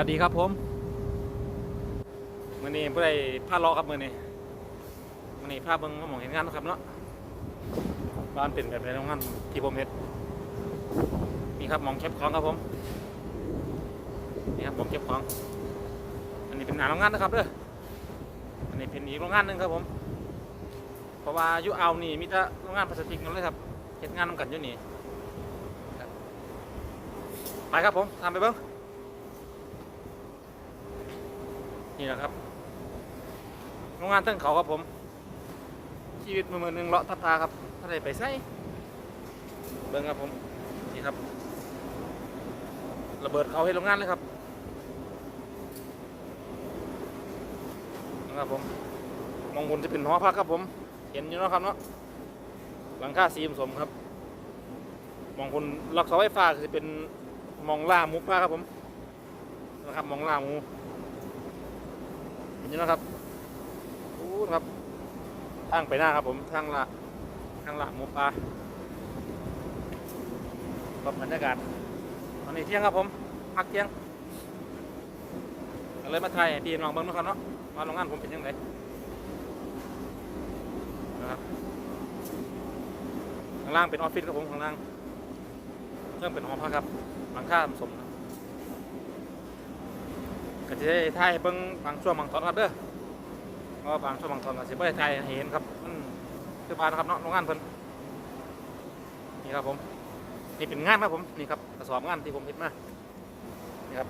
วัสดีครับผมมื่อนี้ผู้ใดพาลาะครับมื่อนี้มื่อนี้พาเบิ่งว่าหมองเห็นงานนะครับเนาะบ้านเป็นแบบไหนโรงงานที่ผมเห็นนี่ครับมองเก็บของครับผมนี่ครับมองเก็บของ อันนี้เป็นงานโรงงานนะครับเด้ออันนี้เป็นอีกโรงงานหนึ่งครับผม เพราะว่ายุเอานี่มีแต่โรงงานพลาสติกนั่นเลยครับเห็นงานน้ำกันอยู่นี่ไปครับผมทำไปเบิ่ง นี่แหละครับโรงงานตั้งเขาครับผม ชีวิตมือมือหนึ่งเลาะทับทาครับถ้าได้ไปใส่เบิ้งครับผม นี่ครับ ระเบิดเขาให้โรงงานเลยครับนะครับผมมองบนจะเป็นหอพักครับผม เห็นอยู่นะครับเนาะหลังคาสีผสมครับ มองคนลักเสาไฟฟ้าคือจะเป็นมองล่ามุกฟ้าครับผมนะครับมองล่ามู อยู่นะครับอู้ครับทางไปหน้าครับผมทางละทางละหมูปลาครับบรรยากาศตอนนี้เที่ยงครับผมพักเที่ยงเลยมาถ่ายพี่น้องเบิ้งนะครับเนาะว่าโรงงานผมเป็นยังไงนะครับข้างล่างเป็นออฟฟิศครับผมข้างล่างเครื่องเป็นหอพักครับหลังคาสมนะ ก็จะได้ถ่ายเบิ่งบางช่วงบางตอนครับเด้อเพราะว่าบางช่วงบางตอนก็สิบ่ได้ถ่ายให้เห็นครับมันคือบ้านครับเนาะโรงงานเพิ่นนี่ครับผมนี่เป็นงานครับผมนี่ครับกระสอบงานที่ผมเฮ็ดมานี่ครับ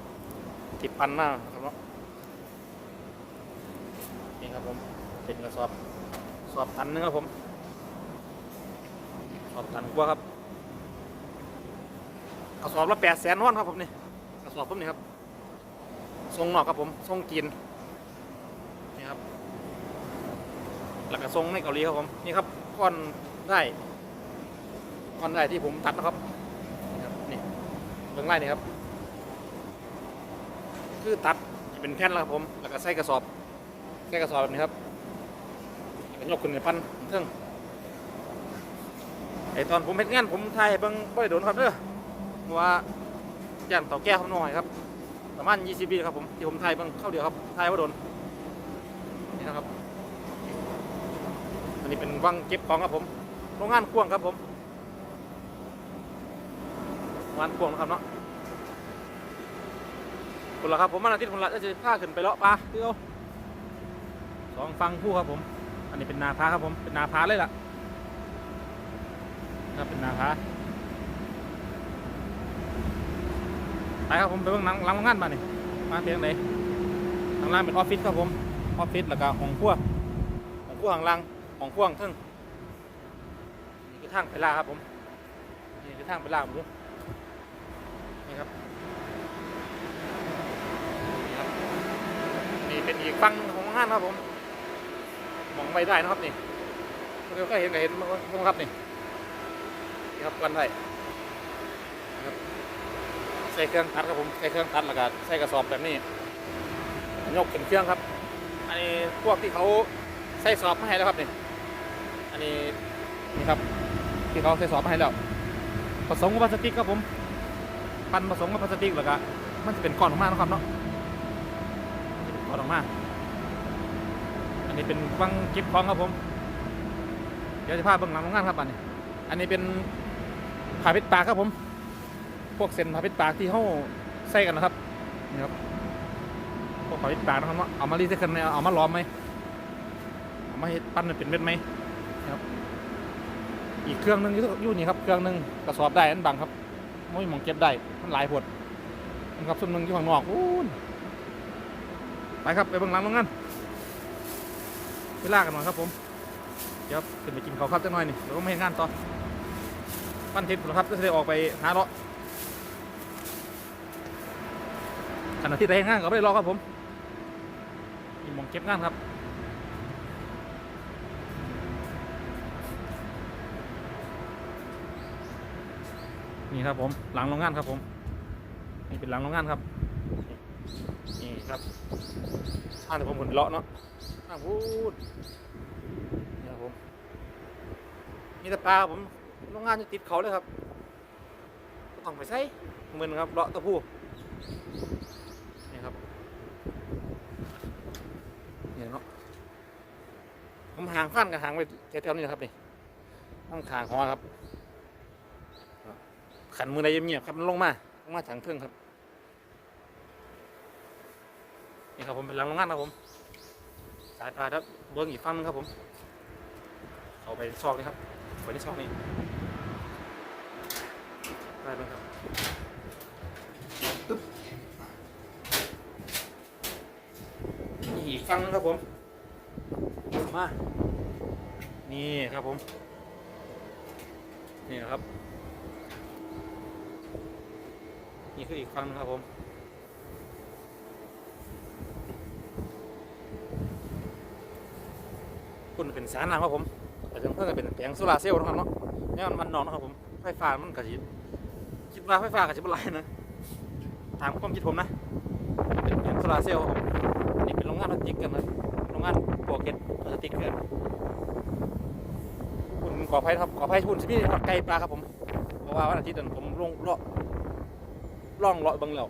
ติดพันมาครับเนาะนี่ครับผมเป็นกระสอบสอบตันหนึงครับผมสอบตันกว่าครับกระสอบละแปดแสนวอนครับผมนี่กระสอบผมนี่ครับ ทรงนอกครับผมทรงจีนนี่ครับแล้วก็ทรงในเกาหลีครับผมนี่ครับก้อนได้ก้อนได้ที่ผมตัดนะครับนี่ครับนี่เบื้องไล่นี่ครับ คือตัดเป็นแผ่นแล้วครับผมแล้วก็ใส่กระสอบใส่กระสอบแบบนี้ครับแล้วก็ยกขึ้นในพันเครื่องไอตอนผมเฮ็ดงานผมถ่ายเบิ่งบ่ได้โดนครับเด้อะว่าย่านเต่าแก้วเขาหน่อยครับ ประมาณ20ปีครับผมที่ผมถ่ายเบิ่งเข้าเดียวครับถ่ายว่าโดนนี่นะครับอันนี้เป็นวังเก็บของครับผมโรงงานกวางครับผมโรงงานกวางนะครับเนาะคนละครับผมวันอาทิตย์คนละจะพาขึ้นไปเลาะปลาเที่ยวสองฟังผู้ครับผม อันนี้เป็นนาพาครับผมเป็นนาพาเลยล่ะครับเป็นนาพา ไปครับผมไปเบิ่งหลังหลังโรงงานมานี่มาเพียงไหนทางล่างเป็นออฟฟิศครับผมออฟฟิศแล้วก็ห้องครัวห้องครัวข้างล่างห้องครัวข้างเทึ่งนี่คือทางไปลาครับผมนี่คือทางไปลาผมดูนี่ครับนี่ครับนี่เป็นอีกฝั่งของโรงงานครับผมมองไม่ได้นะครับนี่เราก็เห็นก็เห็นมั้งครับนี่นะครับกันได้ใส่เครื่องตัดครับผมใส่เครื่องตัดแล้วก็ใส่กระสอบแบบนี้ยกขึ้นเครื่องครับ อันนี้พวกที่เขาใส่สอบมาให้แล้วครับนี่อันนี้นี่ครับที่เขาใส่สอบมาให้แล้วผสมกับพลาสติกครับผมปั้นผสมกับพลาสติกแล้วก็มันจะเป็นก้อนออกมานะครับเนาะก้อนออกมาอันนี้เป็นฟังเก็บของครับผม เดี๋ยวจะพาเบื้องหลังโรงงานครับอันนี้ อันนี้เป็นขาปิดปากครับผม พวกเส้นผาปิดปากที่เขาใส่กันนะครับนี่ครับพวกผาปิดปากนะครับเนาเอามารีไซเคิลไหมเอามาล้อมไหมเอามาเฮ็ดปั้นเป็นเม็ดไหมนะครับ อีกเครื่องหนึงอยู่อยู่นี่ครับเครื่องหนึงกระสอบได้อันบังครับไม่มองเก็บได้มันหลายผดมันครับส่วนหนึ่งอยู่ข้างนอกอู้ไปครับไปเบิ่งหลังโรงงานเวลากกันหน่อยครับผมเดี๋ยวขึ้นไปกินข้าวครับจักหน่อยนี่เดี๋ยวก็ไม่ให้งานต่อปั้นเทปครับก็จะได้ออกไปหาเลาะ ขณะที่แรงงานก็ไม่ได้รอครับผมมีหมองเก็บงานครับนี่ครับผมหลังโรงงานครับผมนี่เป็นหลังโรงงานครับนี่ครับอ่าเดี๋ยวผมขนเลาะเนาะอ่าพูดนี่ครับผมมีแต่ปลาผมโรงงานจะติดเขาเลยครับต้องไปใช้เหมือนครับเลาะตะพู นี่ครับ นี่เนาะผมหางขั้นกับหางไปแถวๆนี้นะครับนี่ต้องทางหอครับ ขันมือใดเงียบๆครับมันลงมาลงมาทางเทิงครับนี่ครับผมเป็นหลังโรงงานครับผมสายพาครับเบิ้งอีกฝั่งนึงครับผมเข้าไปซอกนี่ครับไปที่ซอกนี้ได้ไหมครับตึ๊บ นี่อีกฝั่งนึงครับผม มา นี่ครับผม นี่นะครับ นี่คืออีกฝั่งนึงครับผม คุณเป็นสารน้ำครับผมแต่ถึงเพื่อนเป็นแผงโซลาเซลล์นะครับเนาะนี่มันมันนอนนะครับผม ไฟฟ้ามันกระชิคิดว่าไฟฟ้ากระชิบอะไรนะ ถามความคิดผมนะ เป็นแผงโซลาเซลล์ครับผม โรงงานพลาสติกกันนะโรงงานโปรเกตพลาสติกกันคุณขออภัยครับขออภัยคุณสิพี่ทอดไก่ปลาครับผมเพราะว่าวันอาทิตย์นั้นผมลงเลาะล่องเลาะบังแล้ว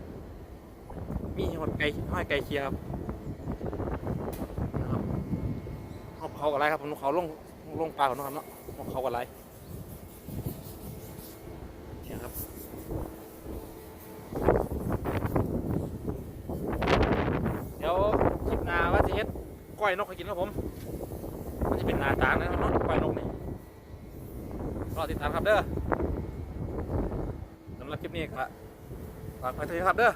มีหอดไก่ห้อยไก่เคียครับนะครับเขาเขากับอะไรครับผมเขาลงลงปลาของนะครับเนาะเขากับอะไรเนี่ยครับเดี๋ยวคลิปหน้าว่าจะเฮ็ด ก้อยนกให้กินครับผม มันจะเป็นน้าตานะครับนาะก้อยนกนี่รอติดตามครับเด้อสำหรับคลิปนี้ก็ฝากไว้เท่านี้ครับเด้อ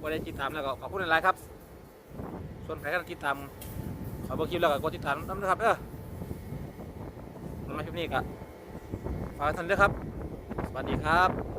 ว่าได้ติดตามแล้วก็ขอบคุณหลายครับ ส่วนใครก็ติดตามขอบอกคลิปแล้วก็กดติดตามน้ำนะครับเด้อสำหรับคลิปนี้ก็ฝากไว้ท่านเด้อครับ สวัสดีครับ